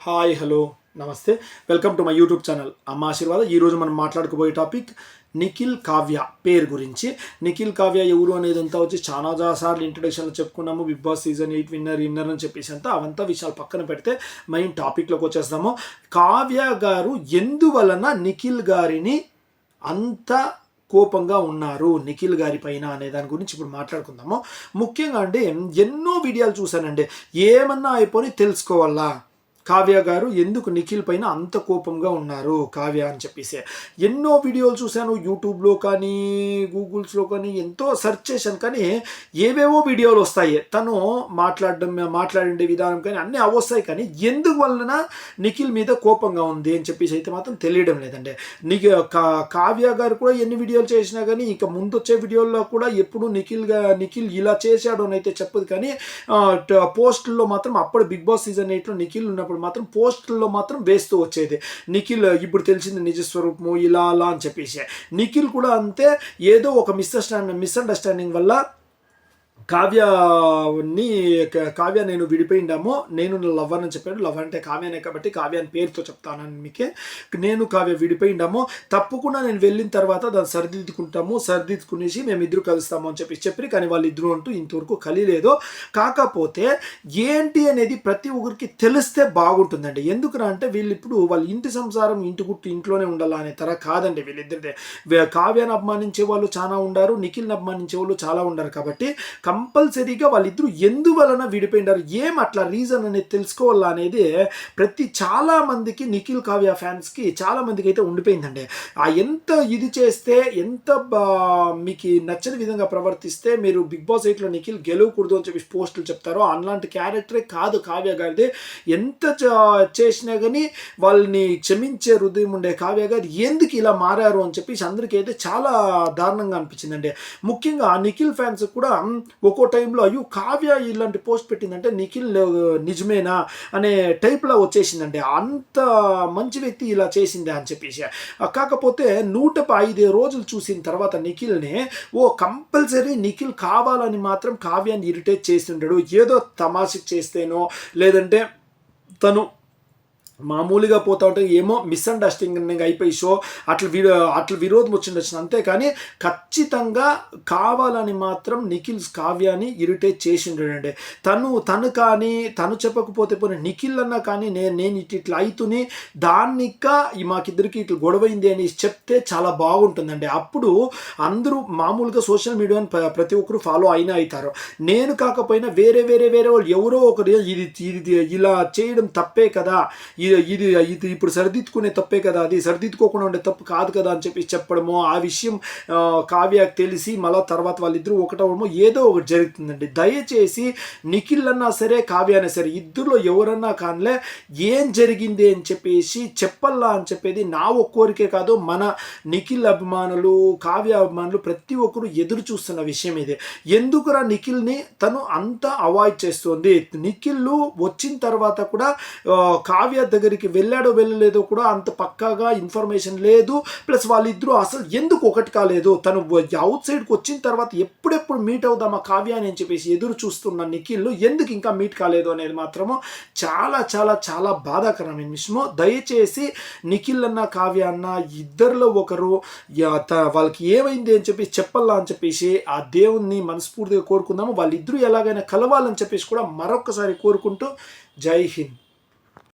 Hi hello నమస్తే. Welcome to my YouTube channel అమ్మ ఆశీర్వాద. ఈరోజు మనం మాట్లాడుకోబోయే టాపిక్ నిఖిల్ కావ్య పేరు గురించి. నిఖిల్ కావ్య ఎవరు అనేది అంతా వచ్చి చాలా సార్లు ఇంట్రడక్షన్లో చెప్పుకున్నాము. Bigg Boss season eight winner winner అని చెప్పేసి అంతా అవంతా విషయాలు పక్కన పెడితే మెయిన్ టాపిక్లోకి వచ్చేస్తాము. కావ్య గారు ఎందువలన నిఖిల్ గారిని అంత కోపంగా ఉన్నారు నిఖిల్ గారి పైన అనే దాని గురించి ఇప్పుడు మాట్లాడుకుందాము. ముఖ్యంగా అంటే ఎన్నో వీడియోలు చూశానండి. ఏమన్నా అయిపోయి తెలుసుకోవాలా? కావ్య గారు ఎందుకు నిఖిల్ పైన అంత కోపంగా ఉన్నారు కావ్య అని చెప్పేసి. ఎన్నో వీడియోలు చూశాను యూట్యూబ్లో కానీ గూగుల్స్లో కానీ ఎంతో సెర్చ్ చేశాను. కానీ ఏవేవో వీడియోలు వస్తాయి. తను మాట్లాడడం మాట్లాడే విధానం కానీ అన్నీ అవస్తాయి కానీ ఎందుకు వలన నిఖిల్ మీద కోపంగా ఉంది అని చెప్పేసి అయితే మాత్రం తెలియడం లేదండి. నీకు కావ్య గారు కూడా ఎన్ని వీడియోలు చేసినా కానీ ఇంకా ముందు వచ్చే వీడియోల్లో కూడా ఎప్పుడు నిఖిల్గా నిఖిల్ ఇలా చేశాడు అని అయితే చెప్పదు. కానీ పోస్టుల్లో మాత్రం అప్పుడు బిగ్ బాస్ సీజన్ ఎయిట్లో నిఖిల్ ఉన్నప్పుడు మాత్రం పోస్టుల్లో మాత్రం వేస్తూ వచ్చేది. నిఖిల్ ఇప్పుడు తెలిసింది నిజస్వరూపము ఇలా అలా అని చెప్పేసి. నిఖిల్ కూడా అంతే ఏదో ఒక మిస్అండర్స్టాండింగ్ మిస్అండర్స్టాండింగ్ వల్ల కావ్యని కావ్య నేను విడిపోయిండాము నేను లవర్ అని చెప్పాడు. లవ్ అంటే కావ్యనే కాబట్టి కావ్య అని పేరుతో చెప్తానని మీకే. నేను కావ్య విడిపోయిండాము తప్పకుండా నేను వెళ్ళిన తర్వాత దాన్ని సరిదిద్దుకుంటాము సరిదిద్దుకునేసి మేము ఇద్దరు కలుస్తాము అని చెప్పి చెప్పి కానీ వాళ్ళు ఇద్దరు అంటూ ఇంతవరకు కలిలేదు. కాకపోతే ఏంటి అనేది ప్రతి ఒక్కరికి తెలిస్తే బాగుంటుందండి. ఎందుకురా అంటే వీళ్ళు ఇప్పుడు వాళ్ళ ఇంటి సంసారం ఇంటి గుట్టు ఇంట్లోనే ఉండాలా అనే తర కాదండి వీళ్ళిద్దరిదే. కావ్యాన్ని అభిమానించే వాళ్ళు చాలా ఉండారు నిఖిల్ని అభిమానించే వాళ్ళు చాలా ఉండారు. కాబట్టి కంపల్సరీగా వాళ్ళిద్దరూ ఎందువలన విడిపోయినారు ఏం అట్లా రీజన్ అనేది తెలుసుకోవాలా అనేది ప్రతి చాలా మందికి నిఖిల్ కావ్య ఫ్యాన్స్కి చాలా మందికి అయితే ఉండిపోయిందండి. ఆ ఎంత ఇది చేస్తే ఎంత మీకు నచ్చని విధంగా ప్రవర్తిస్తే మీరు బిగ్ బాస్ ఎయిట్లో నిఖిల్ గెలవకూడదు అని చెప్పి పోస్టులు చెప్తారో అలాంటి క్యారెక్టరే కాదు కావ్య గారిది. ఎంత చేసినా కానీ వాళ్ళని క్షమించే హృదయం ఉండే కావ్య గారు ఎందుకు ఇలా మారారు అని చెప్పేసి అందరికీ అయితే చాలా దారుణంగా అనిపించిందండి. ముఖ్యంగా నిఖిల్ ఫ్యాన్స్ కూడా ఒక్కో టైంలో అయ్యో కావ్య ఇలాంటి పోస్ట్ పెట్టిందంటే నిఖిల్ నిజమేనా అనే టైప్లో వచ్చేసిందండి. అంత మంచి వ్యక్తి ఇలా చేసిందే అని చెప్పేసి. కాకపోతే నూట ఐదు రోజులు చూసిన తర్వాత నిఖిల్ని ఓ కంపల్సరీ నిఖిల్ కావాలని మాత్రం కావ్యాన్ని ఇరిటేట్ చేస్తుంటాడు. ఏదో తమాషకి చేస్తేనో లేదంటే తను మామూలుగా పోతూ ఉంటే ఏమో మిస్అండర్స్టాండింగ్ అయిపోయి షో అట్లా విరో అట్లా విరోధం వచ్చిండొచ్చు అంతేకాని ఖచ్చితంగా కావాలని మాత్రం నిఖిల్స్ కావ్యాన్ని ఇరిటేట్ చేసిండండి తను తను కానీ తను చెప్పకపోతే పోనీ నిఖిల్ అన్నా కానీ నేను నేను ఇటు ఇట్లా అవుతుని దాన్నిక్క మాకిద్దరికి ఇట్లా గొడవైంది అని చెప్తే చాలా బాగుంటుందండి. అప్పుడు అందరూ మామూలుగా సోషల్ మీడియాని ప్రతి ఒక్కరు ఫాలో అయినా అవుతారు నేను కాకపోయినా వేరే వేరే వేరే వాళ్ళు ఎవరో ఒకరు ఇది ఇది ఇలా చేయడం తప్పే కదా. ఇది ఇది ఇప్పుడు సరిదిద్దుకునే తప్పే కదా అది సరిదిద్దుకోకుండా ఉండే తప్పు కాదు కదా అని చెప్పి చెప్పడము ఆ విషయం కావ్యకు తెలిసి మళ్ళా తర్వాత వాళ్ళిద్దరూ ఒకటవడము ఏదో ఒకటి జరుగుతుందండి. దయచేసి నిఖిల్ అన్నా సరే కావ్య అన్నా సరే ఇద్దరులో ఎవరన్నా కానిలే ఏం జరిగింది అని చెప్పేసి చెప్పల్లా అని చెప్పేది నా ఒక్కోరికే కాదు మన నిఖిల్ అభిమానులు కావ్య అభిమానులు ప్రతి ఒక్కరు ఎదురు చూస్తున్న విషయం ఇది. ఎందుకురా నిఖిల్ని తను అంత అవాయిడ్ చేస్తుంది? నిఖిల్ వచ్చిన తర్వాత కూడా కావ్య దగ్గరికి వెళ్ళాడో వెళ్ళలేదో కూడా అంత పక్కాగా ఇన్ఫర్మేషన్ లేదు. ప్లస్ వాళ్ళిద్దరూ అసలు ఎందుకు ఒకటి కాలేదు? తను అవుట్ సైడ్కి వచ్చిన తర్వాత ఎప్పుడెప్పుడు మీట్ అవుదామా కావ్య అని చెప్పేసి ఎదురు చూస్తున్న నిఖిల్ ఎందుకు ఇంకా మీట్ కాలేదు అనేది మాత్రము చాలా చాలా చాలా బాధాకరమైన విషయము. దయచేసి నిఖిల్ అన్న కావ్య అన్న ఇద్దరిలో ఒకరు వాళ్ళకి ఏమైంది అని చెప్పి చెప్పాలా అని చెప్పేసి ఆ దేవుణ్ణి మనస్ఫూర్తిగా కోరుకుందాము. వాళ్ళిద్దరూ ఎలాగైనా కలవాలని చెప్పేసి కూడా మరొకసారి కోరుకుంటూ జై హింద్.